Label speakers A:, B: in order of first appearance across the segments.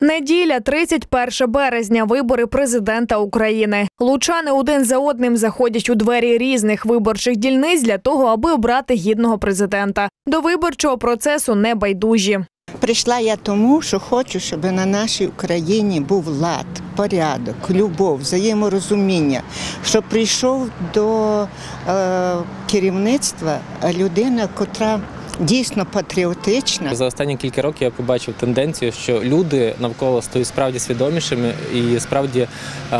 A: Неділя, 31 березня. Вибори президента України. Лучани один за одним заходять у двері різних виборчих дільниць для того, аби обрати гідного президента. До виборчого процесу не байдужі.
B: Прийшла я тому, що хочу, щоб на нашій Україні був лад, порядок, любов, взаєморозуміння, щоб прийшов до е, керівництва людина, котра дійсно патріотична.
C: За останні кілька років я побачив тенденцію, що люди навколо стають справді свідомішими і справді е,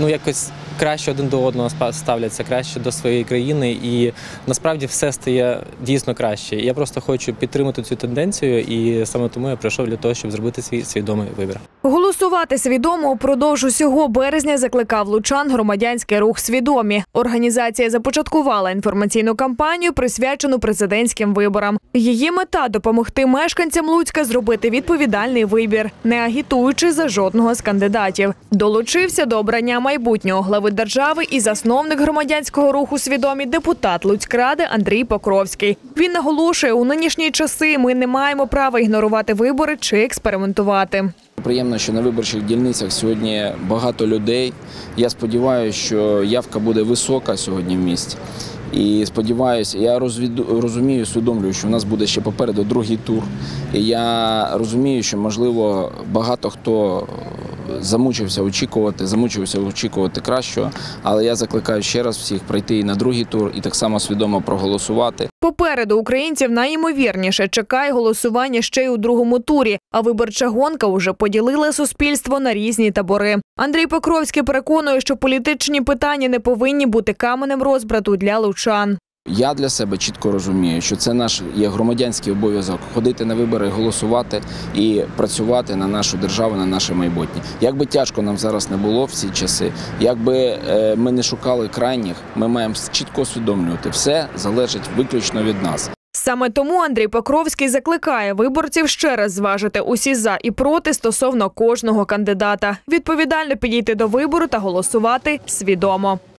C: ну якось краще один до одного ставляться, краще до своєї країни, і насправді все стає дійсно краще. Я просто хочу підтримати цю тенденцію, і саме тому я прийшов для того, щоб зробити свій свідомий вибір.
A: Голосувати свідомо упродовж усього березня закликав лучан громадянський рух свідомі. Організація започаткувала інформаційну кампанію, присвячену президентським виборам. Її мета допомогти мешканцям Луцька зробити відповідальний вибір, не агітуючи за жодного з кандидатів. Долучився до обрання майбутнього глави держави і засновник громадянського руху свідомі депутат Луцькради Андрій Покровський. Він наголошує, у нинішні часи ми не маємо права ігнорувати вибори чи експериментувати.
D: Приємно, що на виборчих дільницях сьогодні багато людей. Я сподіваюся, що явка буде висока сьогодні в місті. І сподіваюся, я розвіду, розумію, усвідомлюю, що в нас буде ще попереду другий тур. І я розумію, що можливо багато хто замучився очікувати, замучився очікувати кращого. Але я закликаю ще раз всіх прийти і на другий тур, і так само свідомо проголосувати.
A: Попереду українців найімовірніше чекає голосування ще й у другому турі, а виборча гонка уже поділила суспільство на різні табори. Андрій Покровський переконує, що політичні питання не повинні бути каменем розбрату для лучан.
D: Я для себе чітко розумію, що це наш є громадянський обов'язок ходити на вибори, голосувати і працювати на нашу державу, на наше майбутнє. Як би тяжко нам зараз не було в ці часи, як би е, ми не шукали крайніх, ми маємо чітко усвідомлювати, все залежить виключно від нас.
A: Саме тому Андрій Покровський закликає виборців ще раз зважити усі за і проти стосовно кожного кандидата, відповідально підійти до вибору та голосувати свідомо.